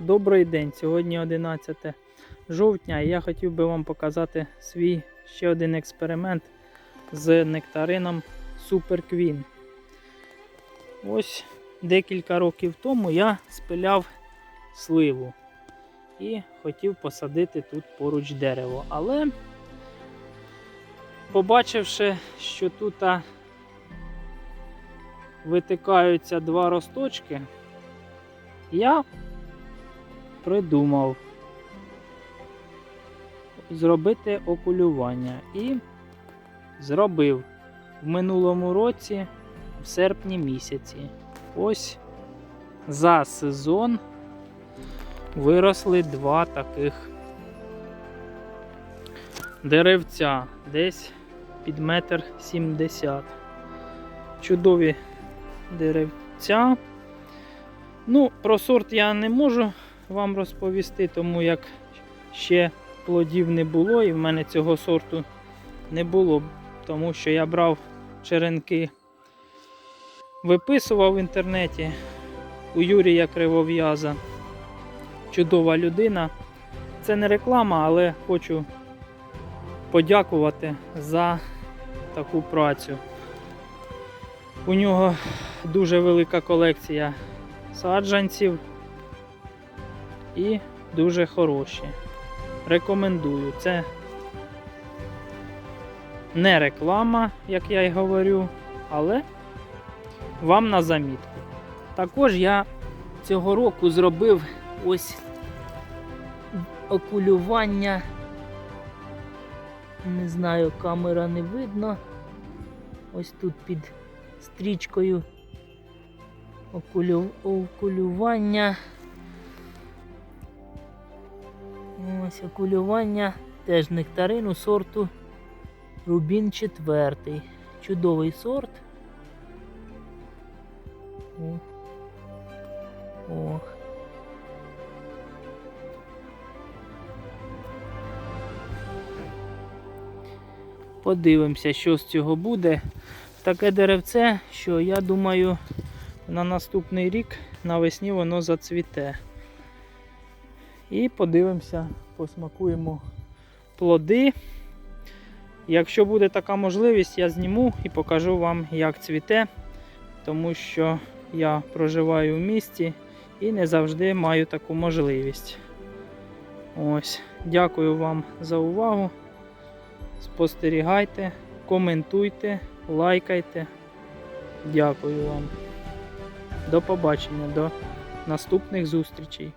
Добрий день! Сьогодні 11 жовтня і я хотів би вам показати свій ще один експеримент з нектарином Super Queen. Ось декілька років тому я спиляв сливу і хотів посадити тут поруч дерево. Але побачивши, що тут витикаються два росточки, я придумав зробити окулювання і зробив в минулому році, в серпні місяці. Ось за сезон виросли два таких деревця десь під метр сімдесят. Чудові деревця. Ну, про сорт я не можу вам розповісти, тому як ще плодів не було, і в мене цього сорту не було, тому що я брав черенки, виписував в інтернеті у Юрія Кривов'яза. Чудова людина. Це не реклама, але хочу подякувати за таку працю. У нього дуже велика колекція саджанців і дуже хороші. Рекомендую. Це не реклама, як я й говорю, але вам на замітку. Також я цього року зробив ось окулювання. Не знаю, камера не видно. Ось тут під стрічкою окулю... окулювання. Ось окулювання теж нектарину сорту Рубін 4. Чудовий сорт. О. Подивимося, що з цього буде. Таке деревце, що я думаю, на наступний рік навесні воно зацвіте. І подивимося, посмакуємо плоди. Якщо буде така можливість, я зніму і покажу вам, як цвіте, тому що я проживаю в місті і не завжди маю таку можливість. Ось, дякую вам за увагу. Спостерігайте, коментуйте, лайкайте. Дякую вам. До побачення, до наступних зустрічей.